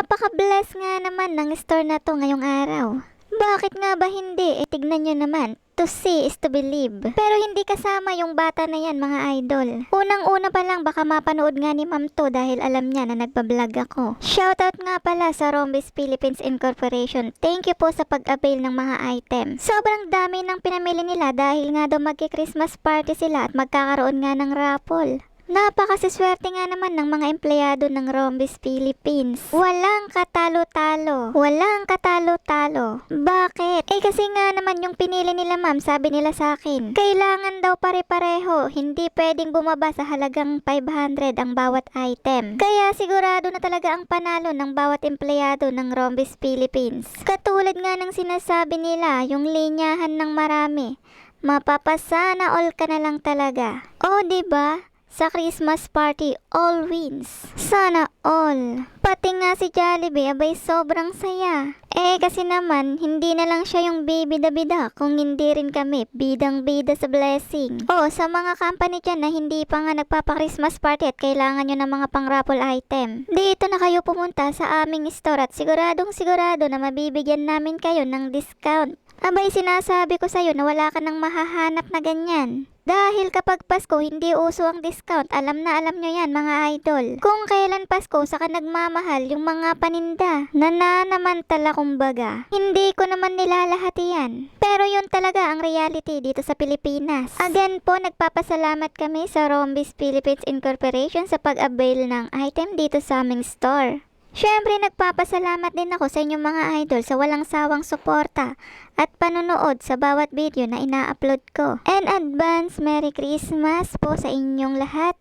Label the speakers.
Speaker 1: Napaka-bless nga naman ng store na to ngayong araw. Bakit nga ba hindi? E tignan nyo naman. To see is to believe. Pero hindi kasama yung bata na yan mga idol. Unang-una pa lang baka mapanood nga ni ma'am to dahil alam niya na nagpa-vlog ako. Shoutout nga pala sa Rombis Philippines Incorporation. Thank you po sa pag-avail ng mga item. Sobrang dami ng pinamili nila dahil nga daw magki-Christmas party sila at magkakaroon nga ng raffle. Napakasiswerte nga naman ng mga empleyado ng Rombis Philippines. Walang katalo-talo. Walang katalo-talo. Bakit? Eh kasi nga naman yung pinili nila ma'am, sabi nila sa akin, kailangan daw pare-pareho. Hindi pwedeng bumaba sa halagang 500 ang bawat item. Kaya sigurado na talaga ang panalo ng bawat empleyado ng Rombis Philippines. Katulad nga ng sinasabi nila, yung linyahan ng marami. Mapapasana all ka na lang talaga. O, di ba? Sa Christmas party, all wins. Sana all. Pati nga si Jollibee, abay sobrang saya. Eh kasi naman, hindi na lang siya yung bida-bida kung hindi rin kami bidang-bida sa blessing. O sa mga company dyan na hindi pa nga nagpapa-Christmas party at kailangan nyo ng mga pang-raffle item. Dito na kayo pumunta sa aming store at siguradong sigurado na mabibigyan namin kayo ng discount. Abay sinasabi ko sa'yo na wala ka nang mahahanap na ganyan. Dahil kapag Pasko, hindi uso ang discount. Alam na alam nyo yan, mga idol. Kung kailan Pasko, saka nagmamahal yung mga paninda. Nananamantala kumbaga. Hindi ko naman nilalahati yan. Pero yun talaga ang reality dito sa Pilipinas. Again po, nagpapasalamat kami sa Rombis Philippines Incorporation sa pag-avail ng item dito sa aming store. Siyempre, nagpapasalamat din ako sa inyong mga idol sa walang sawang suporta at panonood sa bawat video na ina-upload ko. And advance Merry Christmas po sa inyong lahat.